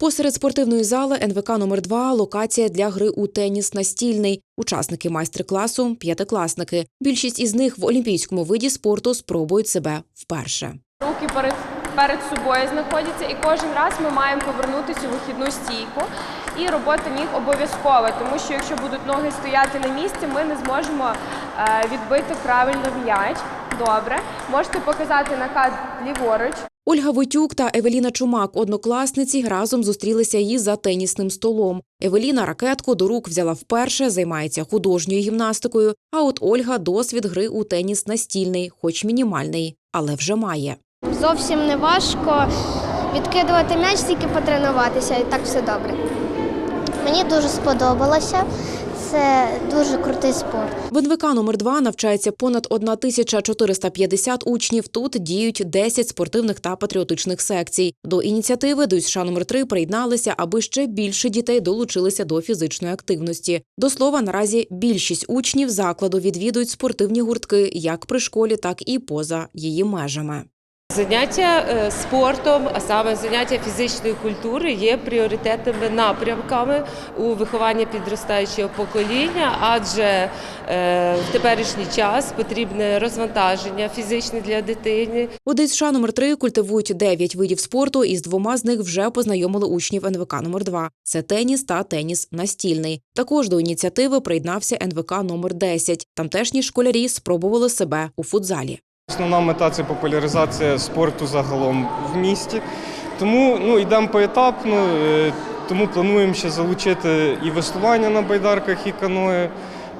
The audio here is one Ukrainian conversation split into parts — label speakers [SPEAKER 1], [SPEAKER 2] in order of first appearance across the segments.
[SPEAKER 1] Посеред спортивної зали НВК номер 2 локація для гри у теніс настільний. Учасники майстер-класу п'ятикласники. Більшість із них в олімпійському виді спорту спробують себе вперше.
[SPEAKER 2] Руки перед, перед собою знаходяться, і кожен раз ми маємо повернутися у вихідну стійку. І робота ніг обов'язкова, тому що якщо будуть ноги стояти на місці, ми не зможемо е, відбити правильно м'яч. Добре, можете показати наказ ліворуч.
[SPEAKER 1] Ольга Войтюк та Евеліна Чумак, однокласниці, разом зустрілися її за тенісним столом. Евеліна ракетку до рук взяла вперше, займається художньою гімнастикою. А от Ольга досвід гри у теніс настільний, хоч мінімальний, але вже має.
[SPEAKER 3] Зовсім не важко відкидувати м'яч, тільки потренуватися, і так все добре. Мені дуже сподобалося. Це дуже крутий спорт.
[SPEAKER 1] В НВК номер 2 навчається понад 1450 учнів. Тут діють 10 спортивних та патріотичних секцій. До ініціативи до СШ номер 3 приєдналися, аби ще більше дітей долучилися до фізичної активності. До слова, наразі більшість учнів закладу відвідують спортивні гуртки як при школі, так і поза її межами.
[SPEAKER 4] Заняття е, спортом, а саме заняття фізичної культури, є пріоритетними напрямками у вихованні підростаючого покоління, адже е, в теперішній час потрібне розвантаження фізичне для дитини.
[SPEAKER 1] У ДСШ номер 3 культивують 9 видів спорту, і з двома з них вже познайомили учнів НВК номер 2 Це теніс та теніс настільний. Також до ініціативи приєднався НВК номер 10 Тамтешні школярі спробували себе у футзалі.
[SPEAKER 5] Основна мета це популяризація спорту загалом в місті. Тому ну, йдемо поетапно, е, тому плануємо ще залучити і веслування на байдарках, і каное.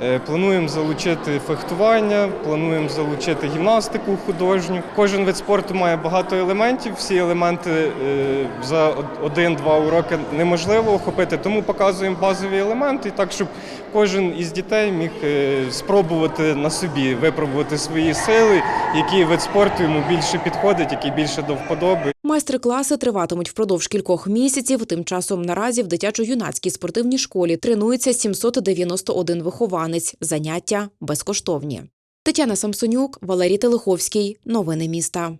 [SPEAKER 5] Е, Плануємо залучити фехтування, плануємо залучити гімнастику художню. Кожен вид спорту має багато елементів. Всі елементи е, за один-два уроки неможливо охопити, тому показуємо базові елементи, так щоб кожен із дітей міг е, спробувати на собі випробувати свої сили, який вид спорту йому більше підходить, який більше до вподоби.
[SPEAKER 1] Майстер-класи триватимуть впродовж кількох місяців. Тим часом наразі в дитячо-юнацькій спортивній школі тренується 791 вихованець. Заняття безкоштовні. Тетяна Самсонюк, Валерій Телеховський. Новини міста.